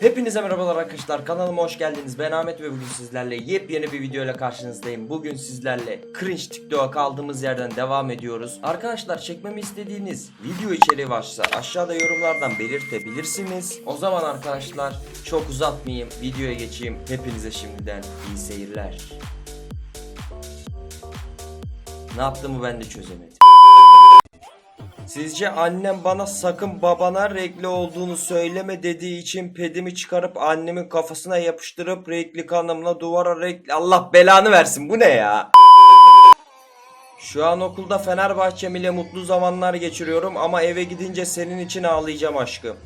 Hepinize merhabalar arkadaşlar. Kanalıma hoş geldiniz. Ben Ahmet ve bugün sizlerle yepyeni bir video ile karşınızdayım. Bugün sizlerle cringe TikTok'a kaldığımız yerden devam ediyoruz. Arkadaşlar çekmemi istediğiniz video içeriği varsa aşağıda yorumlardan belirtebilirsiniz. O zaman arkadaşlar çok uzatmayayım videoya geçeyim. Hepinize şimdiden iyi seyirler. Ne yaptığımı ben de çözemedim Sizce annem bana sakın babana renkli olduğunu söyleme dediği için pedimi çıkarıp annemin kafasına yapıştırıp renkli kanımla duvara renkli Allah belanı versin bu ne ya? Şu an okulda Fenerbahçem ile mutlu zamanlar geçiriyorum ama eve gidince senin için ağlayacağım aşkım.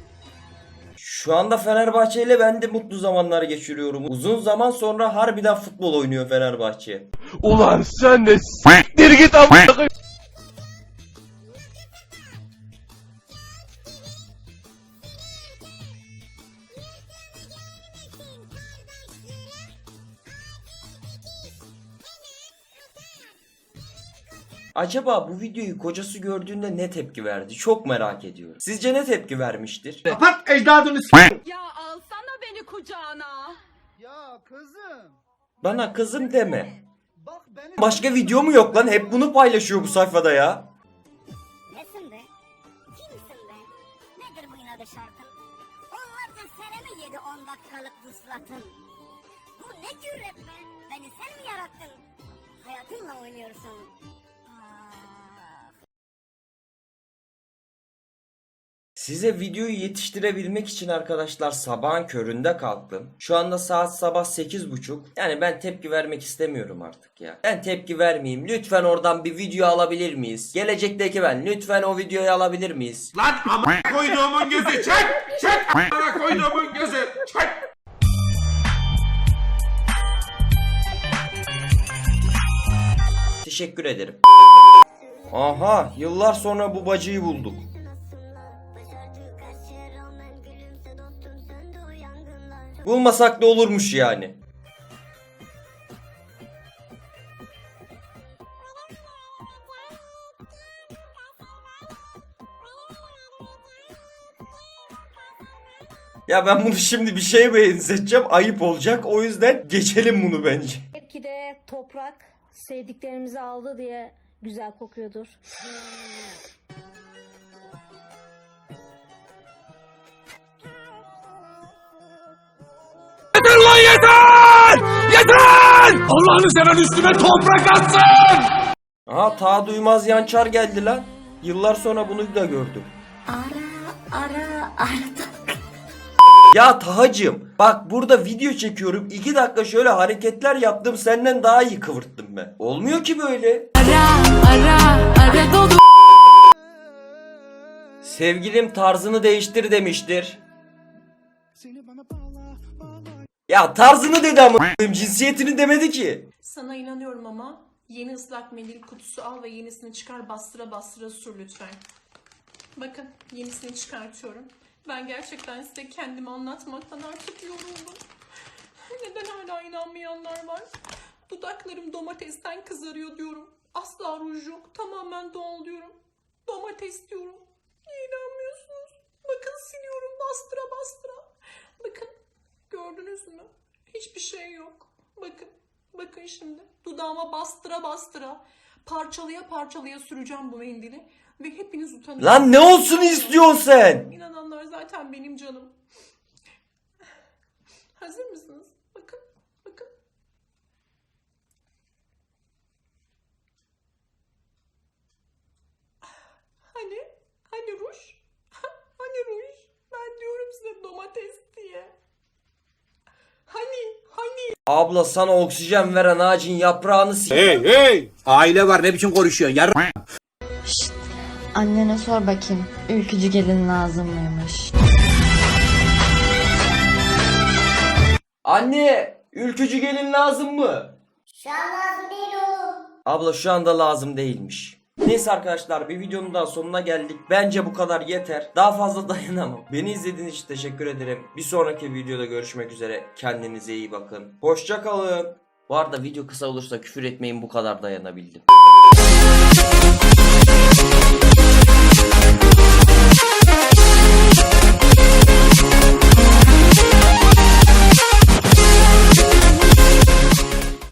Şu anda Fenerbahçe ile ben de mutlu zamanlar geçiriyorum. Uzun zaman sonra harbiden futbol oynuyor Fenerbahçe. Ulan sen de s**tir git amına Acaba bu videoyu kocası gördüğünde ne tepki verdi? Çok merak ediyorum. Sizce ne tepki vermiştir? Kapat ecdadını s***. Ya alsana beni kucağına. Ya kızım. Bana kızım deme. Bak benim... Başka video mu yok lan? Hep bunu paylaşıyor bu sayfada ya. Nesin be? Kimsin be? Nedir bu inadı şartın? Onlarca sene mi yedi on dakikalık vuslatın? Bu ne cüret be? Beni sen mi yarattın? Hayatınla oynuyorsun. Size videoyu yetiştirebilmek için arkadaşlar sabahın köründe kalktım. Şu anda saat sabah 8.30. Yani ben tepki vermek istemiyorum artık ya. Ben tepki vermeyeyim. Lütfen oradan bir video alabilir miyiz? Gelecekteki ben. Lütfen o videoyu alabilir miyiz? Lan ama koyduğumun gözü çek! Çek ama koyduğumun gözü çek! Teşekkür ederim. Aha yıllar sonra bu bacıyı bulduk. Bulmasak da olurmuş yani. Ya ben bunu şimdi bir şeye benzeteceğim. Ayıp olacak. O yüzden geçelim bunu bence. Belki de toprak sevdiklerimizi aldı diye güzel kokuyordur. Yeter! Allah'ını seven üstüme toprak atsın! Aha ta duymaz yançar geldi lan. Yıllar sonra bunu da gördüm. Ara ara ara Ya Tahacım bak burada video çekiyorum. 2 dakika şöyle hareketler yaptım senden daha iyi kıvırttım ben. Olmuyor ki böyle. Sevgilim tarzını değiştir demiştir. Ya tarzını dedi ama cinsiyetini demedi ki. Sana inanıyorum ama yeni ıslak mendil kutusu al ve yenisini çıkar bastıra bastıra sür lütfen. Bakın yenisini çıkartıyorum. Ben gerçekten size kendimi anlatmaktan artık yoruldum. Neden hala inanmayanlar var? Dudaklarım domatesten kızarıyor diyorum. Asla ruj yok. Tamamen doğal diyorum. Domates diyorum. Niye inanmıyorsunuz? Bakın siliyorum bastıra bastıra. Bakın gördünüz mü? Hiçbir şey yok. Bakın. Bakın şimdi. Dudağıma bastıra bastıra. Parçalıya parçalıya süreceğim bu mendili. Ve hepiniz utanın. Lan ne olsun istiyorsun sen? İnananlar zaten benim canım. Hazır mısınız? Bakın, bakın. Hani? Hani ruj? Hani ruj? Ben diyorum size domates diye. Hani? Hani? Abla sana oksijen veren ağacın yaprağını s- Hey hey! Aile var ne biçim konuşuyorsun? Yar Annene sor bakayım. Ülkücü gelin lazım mıymış? Anne, ülkücü gelin lazım mı? Şu an lazım değil oğlum. Abla şu anda lazım değilmiş. Neyse arkadaşlar bir videonun daha sonuna geldik. Bence bu kadar yeter. Daha fazla dayanamam. Beni izlediğiniz için teşekkür ederim. Bir sonraki videoda görüşmek üzere. Kendinize iyi bakın. Hoşça kalın. Bu arada video kısa olursa küfür etmeyin bu kadar dayanabildim.